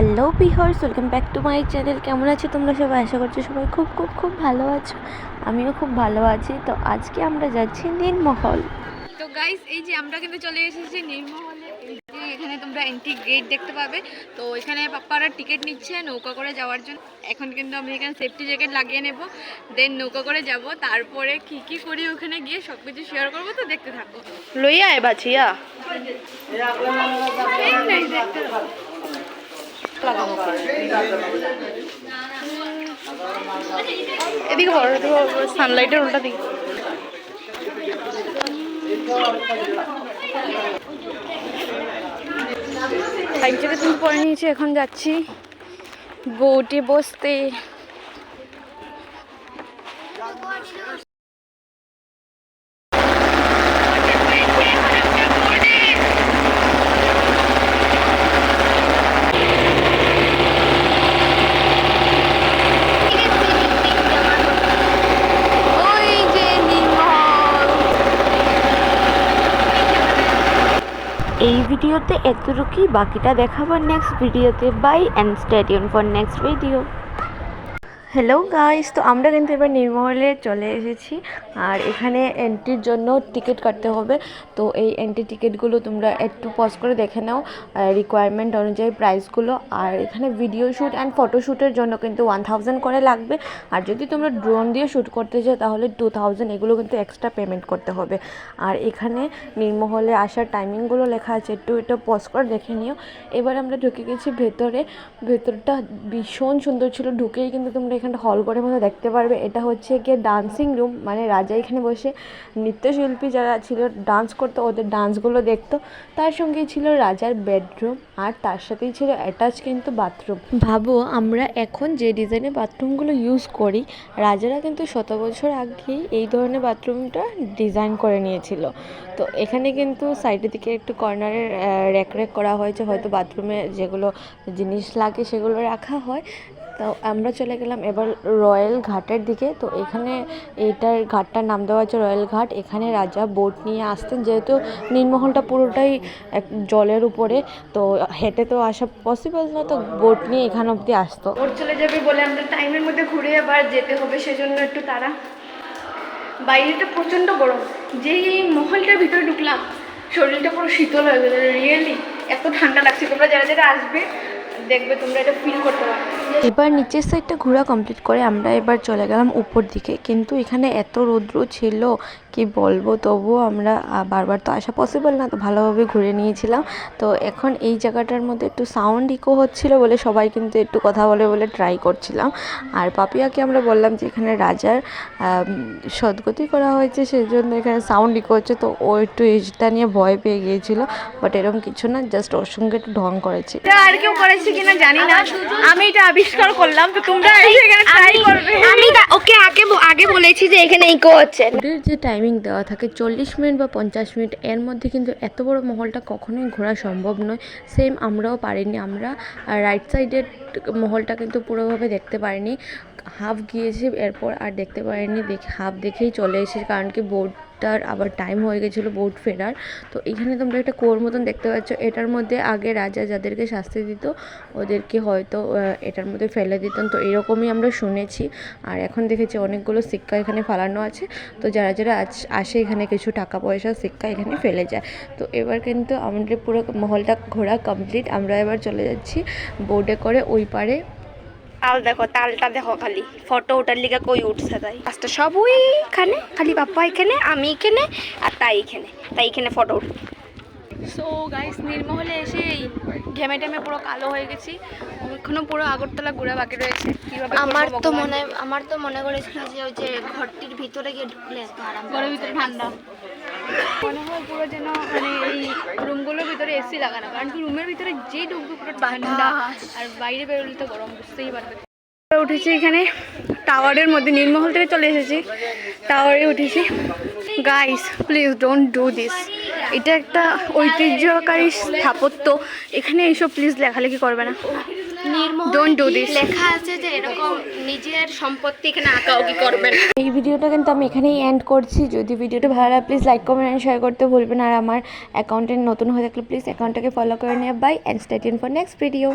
Hello viewers welcome back to my channel. কেমন আছো তোমরা সবাই? আশা করছ সবাই খুব খুব খুব ভালো আছো। আমিও খুব ভালো আছি। তো আজকে আমরা যাচ্ছি নীলমহল তো গাইস এই যে আমরা কিন্তু চলে এসেছি নির্মহলে। এখানে তোমরা এন্ট্রি গেট দেখতে পাবে। তো এখানে পাপ্পারা টিকিট নিচ্ছে নৌকা করে যাওয়ার জন্য। এখন কিন্তু আমি এখানে সেফটি জ্যাকেট লাগিয়ে নেব। দেন নৌকা করে যাব। তারপরে কি কি করি ওখানে গিয়ে সব কিছু শেয়ার করব তো দেখতে থাকো লইয়া এ বাছিয়া এদিকে বড় সানলাইটের উল্টা দিকে। জ্যাকেট তুমি পরে নিয়েছি এখন যাচ্ছি বোটে বসতে ওই যে নির্মল এই ভিডিওতে এতটুকুই। বাকিটা দেখাবো নেক্সট ভিডিওতে bye and stay tuned for next video hello guys তো আমরা কিন্তু এবার নির্মহলে চলে এসেছি। আর এখানে এন্ট্রির জন্য টিকিট কাটতে হবে। তো এই এন্ট্রি টিকিটগুলো তোমরা একটু পজ করে দেখে নাও রিকোয়ারমেন্ট অনুযায়ী প্রাইসগুলো আর এখানে ভিডিও শ্যুট অ্যান্ড ফটোশ্যুটের জন্য কিন্তু ওয়ান থাউজেন্ড করে লাগবে। আর যদি তোমরা ড্রোন দিয়ে শ্যুট করতে চাও, তাহলে টু থাউজেন্ড এগুলো কিন্তু এক্সট্রা পেমেন্ট করতে হবে। আর এখানে নির্মহলে আসার টাইমিংগুলো লেখা আছে। একটু এটা পজ করে দেখে নিও। এবার আমরা ঢুকে গেছি ভেতরে। ভেতরটা ভীষণ সুন্দর ছিল। ঢুকেই কিন্তু তোমরা এখানটা হল করে মতো দেখতে পারবে। এটা হচ্ছে গিয়ে ডান্সিং রুম মানে রাজা এখানে বসে নৃত্যশিল্পী যারা ছিল ডান্স করতো, ওদের ডান্সগুলো দেখতো। তার সঙ্গেই ছিল রাজার বেডরুম আর তার সাথেই ছিল অ্যাটাচ কিন্তু বাথরুম ভাবো, আমরা এখন যে ডিজাইনের বাথরুমগুলো ইউজ করি, রাজারা কিন্তু শত বছর আগেই এই ধরনের বাথরুমটা ডিজাইন করে নিয়েছিল। তো এখানে কিন্তু সাইডের দিকে একটু কর্নারে র্যাক র্যাক করা হয়েছে। হয়তো বাথরুমে যেগুলো জিনিস লাগে সেগুলো রাখা হয়। তো আমরা চলে গেলাম এবার রয়্যাল ঘাটের দিকে। তো এখানে এইটার ঘাটটার নাম দেওয়া আছে রয়্যাল ঘাট। এখানে রাজা বোট নিয়ে আসতেন, যেহেতু নীলমহলটা পুরোটাই এক জলের উপরে, তো হেঁটে তো আসা পসিবল না, তো বোট নিয়ে এখানে অবধি আসতো। ওর চলে যাবে বলে আমাদের টাইমের মধ্যে ঘুরে আবার যেতে হবে, সেজন্য একটু তারা বাইরেটা প্রচণ্ড গরম। যেই এই মহলটার ভিতরে ঢুকলাম, শরীরটা পুরো শীতল হয়ে গেছে রিয়েলি এত ঠান্ডা লাগছে। তোমরা যারা যারা আসবে, দেখবে তোমরা এটা ফিল করতে পারবে। এবার নিচের সাইডটা ঘোরা কমপ্লিট করে আমরা এবার চলে গেলাম উপর দিকে। কিন্তু এখানে এত রৌদ্র ছিল, কি বলব? তবুও আমরা বারবার তো আসা পসিবল না, তো ভালোভাবে ঘুরে নিয়েছিলাম। তো এখন এই জায়গাটার মধ্যে একটু সাউন্ড ইকো হচ্ছিল বলে সবাই কিন্তু একটু কথা বলে বলে ট্রাই করছিলাম। আর পাপিয়াকে আমরা বললাম যে এখানে রাজার সদ্গতি করা হয়েছে সেই জন্য এখানে সাউন্ড ইকো হচ্ছে। তো ও একটু এটা নিয়ে ভয় পেয়ে গিয়েছিল বাট এরকম কিছু না জাস্ট ওর সঙ্গে একটু ঢং করেছি। আর কেউ করেছে কিনা জানি না। আমি এটা আবিষ্কার করলাম তো তোমরা এসে এখানে ট্রাই করবে। আমি ওকে আগে আগে বলেছি যে এখানে ইকো হচ্ছে। বোটের যে টাইমিং দেওয়া থাকে চল্লিশ মিনিট বা পঞ্চাশ মিনিট এর মধ্যে কিন্তু এত বড় মহলটা কখনোই ঘোরা সম্ভব নয়। সেম আমরাও পারিনি। আমরা রাইট সাইডের মহলটা কিন্তু পুরোভাবে দেখতে পারিনি। হাফ গিয়েছি এরপর আর দেখতে পারিনি। দেখে হাফ দেখেই চলে এসেছি। কারণ কি বোটটার আবার টাইম হয়ে গেছিল বোট ফেরার। তো এখানে তোমরা একটা কোর মতন দেখতে পাচ্ছ। এটার মধ্যে আগে রাজা যাদেরকে শাস্তি দিত, ওদেরকে হয়তো এটার মধ্যে ফেলে দিতেন। তো এরকমই আমরা শুনেছি। আর এখন দেখেছি অনেকগুলো সিক্কা এখানে ফালানো আছে। তো যারা যারা আসে এখানে কিছু টাকা পয়সা, সিক্কা এখানে ফেলে যায়। তো এবার কিন্তু আমাদের পুরো মহলটা ঘোরা কমপ্লিট আমরা এবার চলে যাচ্ছি বোর্ডে করে ওই পারে তাল দেখো, তালটা দেখো খালি। ফটো ওঠার লিগে কই উঠছে তাই? আচ্ছা সব ওইখানে, খালি বাপ্পা এখানে, আমি এখানে, আর তাই এখানে। তাই এখানে ফটো উঠ সো গাইস নির্মহলে এসে এই ঘেমে টেমে পুরো কালো হয়ে গেছি। এখনও পুরো আগরতলা ঘোরা বাকি রয়েছে। আমার তো মনে আমার তো মনে করেছিল যে ওই যে ঘরটির ভিতরে গিয়ে ঢুকলে এত আরাম ঘরের ভিতরে ঠান্ডা। মনে হয় পুরো যেন মানে এই রুমগুলোর ভিতরে এসি লাগানো। কারণ কি রুমের ভিতরে যেই ঢুকবে পুরো ঠান্ডা। আর বাইরে বেরোলে তো গরম বুঝতেই পারবে। উঠেছি এখানে টাওয়ারের মধ্যে। নীলমহল থেকে চলে এসেছি। টাওয়ারে উঠেছি। Guys please don't do this এটা একটা ঐতিহ্যকারী স্থাপত্য। এখানে এইসব প্লিজ লেখালেখি করবে না। লেখা আছে যে এরকম নিজের সম্পত্তি এখানে আঁকাউকি করবেন এই ভিডিওটা কিন্তু আমি এখানেই এন্ড করছি। যদি ভিডিওটা ভালো লাগে please like comment and share করতে ভুলবেন আর আমার অ্যাকাউন্টে নতুন হয়ে থাকলে প্লিজ অ্যাকাউন্টটাকে ফলো করে নেওয়া bye and stay tuned for next video